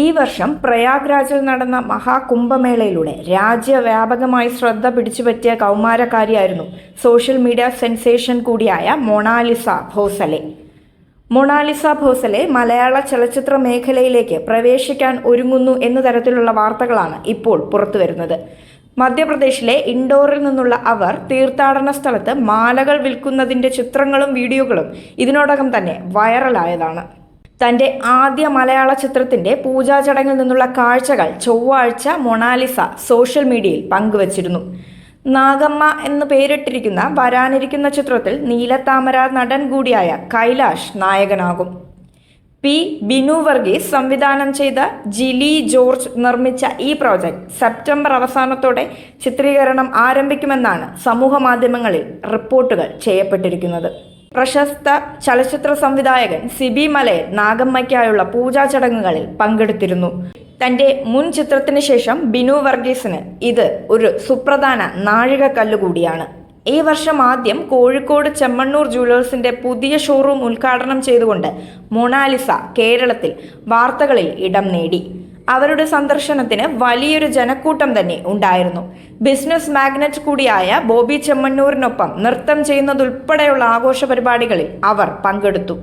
ഈ വർഷം പ്രയാഗ്രാജിൽ നടന്ന മഹാകുംഭമേളയിലൂടെ രാജ്യവ്യാപകമായി ശ്രദ്ധ പിടിച്ചുപറ്റിയ കൗമാരക്കാരിയായിരുന്നു സോഷ്യൽ മീഡിയ സെൻസേഷൻ കൂടിയായ മൊണാലിസ ഭോസലെ. മൊണാലിസ ഭോസലെ മലയാള ചലച്ചിത്ര മേഖലയിലേക്ക് പ്രവേശിക്കാൻ ഒരുങ്ങുന്നു എന്ന തരത്തിലുള്ള വാർത്തകളാണ് ഇപ്പോൾ പുറത്തുവരുന്നത്. മധ്യപ്രദേശിലെ ഇൻഡോറിൽ നിന്നുള്ള അവർ തീർത്ഥാടന സ്ഥലത്ത് മാലകൾ വിൽക്കുന്നതിന്റെ ചിത്രങ്ങളും വീഡിയോകളും ഇതിനോടകം തന്നെ വൈറലായതാണ്. തന്റെ ആദ്യ മലയാള ചിത്രത്തിന്റെ പൂജാ ചടങ്ങിൽ നിന്നുള്ള കാഴ്ചകൾ ചൊവ്വാഴ്ച മൊണാലിസ സോഷ്യൽ മീഡിയയിൽ പങ്കുവച്ചിരുന്നു. നാഗമ്മ എന്ന് പേരിട്ടിരിക്കുന്ന വരാനിരിക്കുന്ന ചിത്രത്തിൽ നീലത്താമര നടൻ കൂടിയായ കൈലാഷ് നായകനാകും. പി ബിനു വർഗീസ് സംവിധാനം ചെയ്ത ജിലി ജോർജ് നിർമ്മിച്ച ഈ പ്രോജക്റ്റ് സെപ്റ്റംബർ അവസാനത്തോടെ ചിത്രീകരണം ആരംഭിക്കുമെന്നാണ് സമൂഹ മാധ്യമങ്ങളിൽ റിപ്പോർട്ടുകൾ ചെയ്യപ്പെട്ടിരിക്കുന്നത്. പ്രശസ്ത ചലച്ചിത്ര സംവിധായകൻ സിബി മലയൻ നാഗമ്മയ്ക്കായുള്ള പൂജാ ചടങ്ങുകളിൽ പങ്കെടുത്തിരുന്നു. തന്റെ മുൻ ചിത്രത്തിന് ശേഷം ബിനു വർഗീസിന് ഇത് ഒരു സുപ്രധാന നാഴികക്കല്ല് കൂടിയാണ് ഈ വർഷം ആദ്യം കോഴിക്കോട് ചെമ്മണ്ണൂർ ജുവലേഴ്സിന്റെ പുതിയ ഷോറൂം ഉദ്ഘാടനം ചെയ്തുകൊണ്ട് മൊണാലിസ കേരളത്തിൽ വാർത്തകളിൽ ഇടം നേടി. അവരുടെ സന്ദർശനത്തിന് വലിയൊരു ജനക്കൂട്ടം തന്നെ ഉണ്ടായിരുന്നു. ബിസിനസ് മാഗ്നറ്റ് കൂടിയായ ബോബി ചെമ്മണ്ണൂരിനൊപ്പം നൃത്തം ചെയ്യുന്നതുൾപ്പെടെയുള്ള ആഘോഷ പരിപാടികളിൽ അവർ പങ്കെടുത്തു.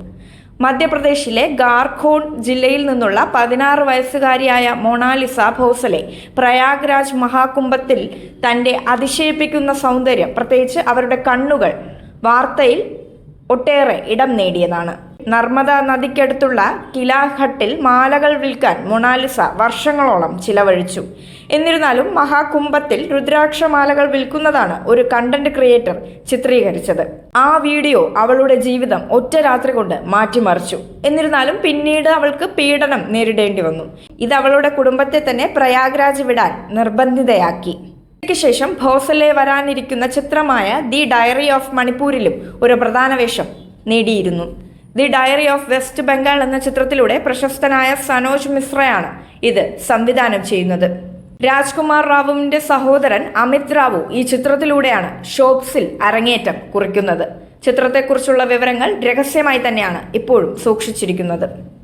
മധ്യപ്രദേശിലെ ഗാർഖോൺ ജില്ലയിൽ നിന്നുള്ള പതിനാറ് വയസ്സുകാരിയായ മൊണാലിസ ഭോസലെ പ്രയാഗ്രാജ് മഹാകുംഭത്തിൽ തന്റെ അതിശയിപ്പിക്കുന്ന സൗന്ദര്യം പ്രത്യേകിച്ച് അവരുടെ കണ്ണുകൾ വാർത്തയിൽ ഒട്ടേറെ ഇടം നേടിയതാണ്. നർമ്മദ നദിക്കടുത്തുള്ള കിലാഘട്ടിൽ മാലകൾ വിൽക്കാൻ മൊണാലിസ വർഷങ്ങളോളം ചിലവഴിച്ചു. എന്നിരുന്നാലും മഹാകുംഭത്തിൽ രുദ്രാക്ഷമാലകൾ വിൽക്കുന്നതാണ് ഒരു കണ്ടന്റ് ക്രിയേറ്റർ ചിത്രീകരിച്ചത്. ആ വീഡിയോ അവളുടെ ജീവിതം ഒറ്റ രാത്രി കൊണ്ട് മാറ്റിമറിച്ചു. എന്നിരുന്നാലും പിന്നീട് അവൾക്ക് പീഡനം നേരിടേണ്ടി വന്നു. ഇത് അവളുടെ കുടുംബത്തെ തന്നെ പ്രയാഗ്രാജ് വിടാൻ നിർബന്ധിതയാക്കി. ശേഷം ഭോസലെ വരാനിരിക്കുന്ന ചിത്രമായ ദി ഡയറി ഓഫ് മണിപ്പൂരിലും ഒരു പ്രധാന വേഷം നേടിയിരുന്നു. The diary of West Bengal എന്ന ചിത്രത്തിലൂടെ പ്രശസ്തനായ സനോജ് മിശ്രയാണ് ഇത് സംവിധാനം ചെയ്യുന്നത്. രാജ്കുമാർ റാവുവിന്റെ സഹോദരൻ അമിത് റാവു ഈ ചിത്രത്തിലൂടെയാണ് ഷോപ്സിൽ അരങ്ങേറ്റം കുറിക്കുന്നത്. ചിത്രത്തെക്കുറിച്ചുള്ള വിവരങ്ങൾ രഹസ്യമായി തന്നെയാണ് ഇപ്പോഴും സൂക്ഷിച്ചിരിക്കുന്നത്.